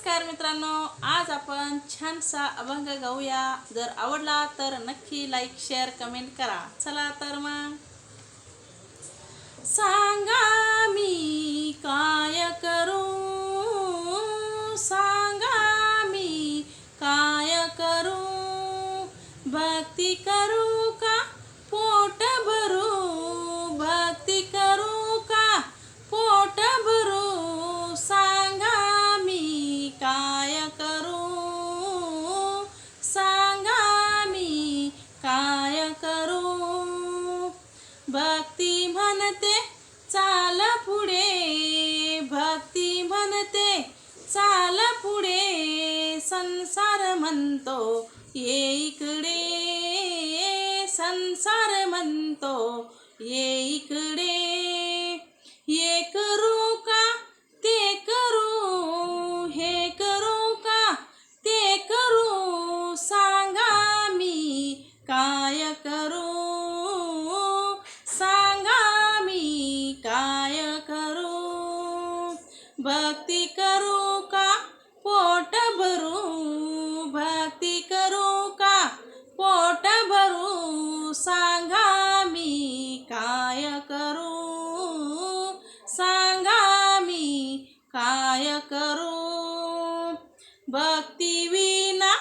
नमस्कार मित्रांनो आज आपण छानसा अभंग गाऊया. जर आवडला तर नक्की लाईक शेअर कमेंट करा. चला तर मग. सांगा मी काय करू? सांगा मी काय करू? भक्ती करू का? भक्ती म्हणते चाल पुढे. भक्ती म्हणते चाल पुढे. संसार म्हणतो ये इकडे. संसार म्हणतो ये इकडे. ये करू का ते करू. हे करू का ते करू. सांगा मी काय करू? भक्ती करू का? पोट भरू? भक्ती करू का? पोट भरू? सांगा मी काय करू? सांगा मी काय करू? भक्ती विना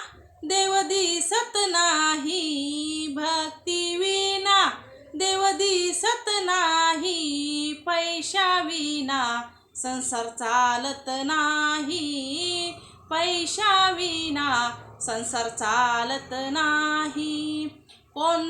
देव दिसत नाही. भक्ती विना देव दिसत नाही. पैशा विना संसार चालत नाही पैशाविना संसार चालत नाही. कोण